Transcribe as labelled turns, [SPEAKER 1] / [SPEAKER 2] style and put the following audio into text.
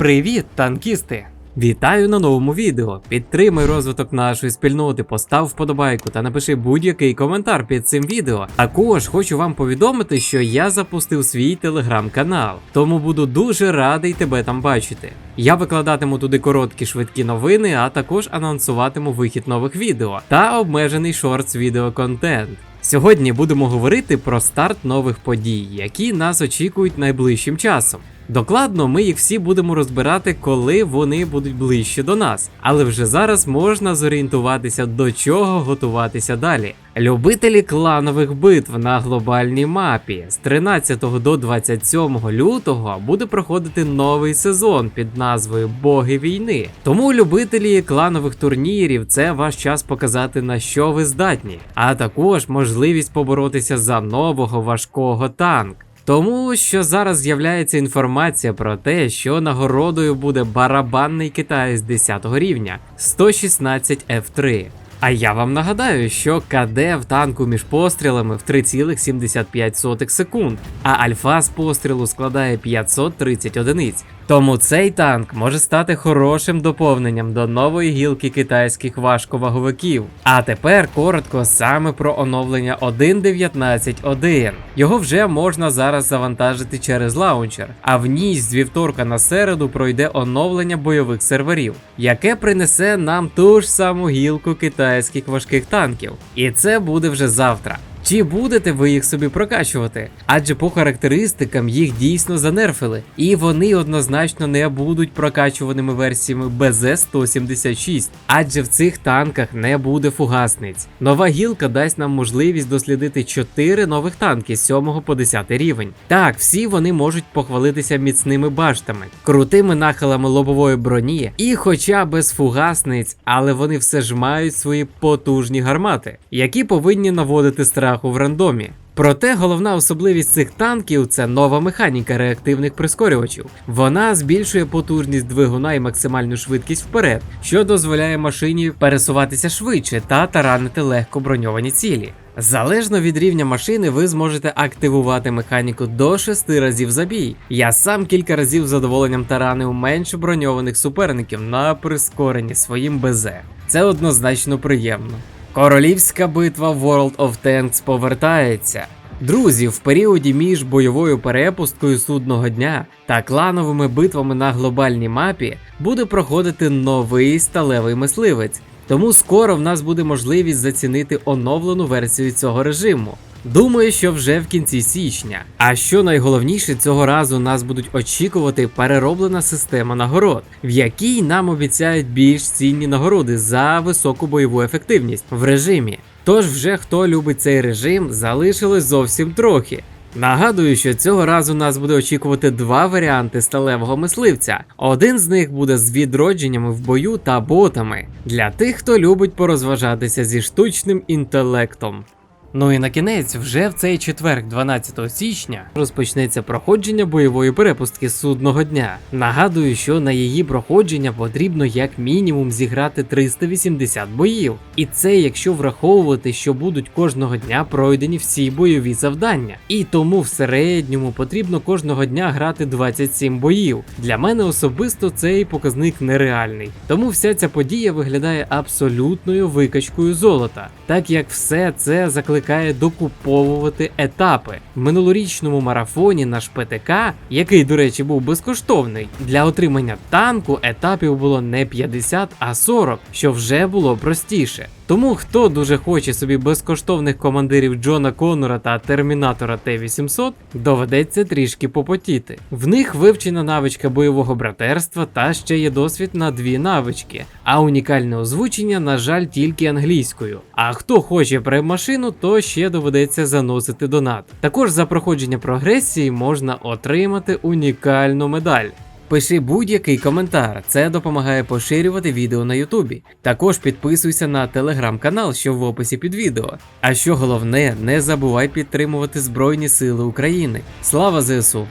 [SPEAKER 1] Привіт, танкісти! Вітаю на новому відео. Підтримай розвиток нашої спільноти, постав вподобайку та напиши будь-який коментар під цим відео. Також хочу вам повідомити, що я запустив свій телеграм-канал, тому буду дуже радий тебе там бачити. Я викладатиму туди короткі швидкі новини, а також анонсуватиму вихід нових відео та обмежений шортс відеоконтент. Сьогодні будемо говорити про старт нових подій, які нас очікують найближчим часом. Докладно ми їх всі будемо розбирати, коли вони будуть ближче до нас, але вже зараз можна зорієнтуватися до чого готуватися далі. Любителі кланових битв на глобальній мапі з 13 до 27 лютого буде проходити новий сезон під назвою Боги війни. Тому любителі кланових турнірів це ваш час показати на що ви здатні, а також можливість поборотися за нового важкого танк. Тому що зараз з'являється інформація про те, що нагородою буде барабанний китаєць 10 рівня 116 F3. А я вам нагадаю, що КД в танку між пострілами в 3,75 секунд, а альфа з пострілу складає 530 одиниць. Тому цей танк може стати хорошим доповненням до нової гілки китайських важковаговиків. А тепер коротко саме про оновлення 1.19.1. Його вже можна зараз завантажити через лаунчер, а в ніч з вівторка на середу пройде оновлення бойових серверів, яке принесе нам ту ж саму гілку китайських важких танків. І це буде вже завтра. Чи будете ви їх собі прокачувати? Адже по характеристикам їх дійсно занерфили, і вони однозначно не будуть прокачуваними версіями БЗ-176, адже в цих танках не буде фугасниць. Нова гілка дасть нам можливість дослідити 4 нових танки з 7 по 10 рівень. Так, всі вони можуть похвалитися міцними баштами, крутими нахилами лобової броні, і хоча без фугасниць, але вони все ж мають свої потужні гармати, які повинні наводити страху в рандомі. Проте головна особливість цих танків це нова механіка реактивних прискорювачів. Вона збільшує потужність двигуна і максимальну швидкість вперед, що дозволяє машині пересуватися швидше та таранити легко броньовані цілі. Залежно від рівня машини, ви зможете активувати механіку до 6 разів за бій. Я сам кілька разів з задоволенням таранив менш броньованих суперників на прискоренні своїм БЗ. Це однозначно приємно. Королівська битва World of Tanks повертається. Друзі, в періоді між бойовою перепусткою судного дня та клановими битвами на глобальній мапі буде проходити новий сталевий мисливець. Тому скоро в нас буде можливість зацінити оновлену версію цього режиму. Думаю, що вже в кінці січня. А що найголовніше, цього разу нас будуть очікувати перероблена система нагород, в якій нам обіцяють більш цінні нагороди за високу бойову ефективність в режимі. Тож, вже хто любить цей режим, залишилось зовсім трохи. Нагадую, що цього разу нас буде очікувати два варіанти сталевого мисливця. Один з них буде з відродженнями в бою та ботами для тих, хто любить порозважатися зі штучним інтелектом. Ну і на кінець, вже в цей четверг, 12 січня, розпочнеться проходження бойової перепустки судного дня. Нагадую, що на її проходження потрібно як мінімум зіграти 380 боїв. І це якщо враховувати, що будуть кожного дня пройдені всі бойові завдання. І тому в середньому потрібно кожного дня грати 27 боїв. Для мене особисто цей показник нереальний. Тому вся ця подія виглядає абсолютною викачкою золота, так як все це закликає докуповувати етапи. В минулорічному марафоні наш ПТК, який, до речі, був безкоштовний, для отримання танку етапів було не 50, а 40, що вже було простіше. Тому хто дуже хоче собі безкоштовних командирів Джона Коннора та Термінатора Т-800, доведеться трішки попотіти. В них вивчена навичка бойового братерства та ще є досвід на дві навички, а унікальне озвучення, на жаль, тільки англійською. А хто хоче прем-машину, то ще доведеться заносити донат. Також за проходження прогресії можна отримати унікальну медаль. Пиши будь-який коментар, це допомагає поширювати відео на Ютубі. Також підписуйся на телеграм-канал, що в описі під відео. А що головне, не забувай підтримувати Збройні Сили України. Слава ЗСУ!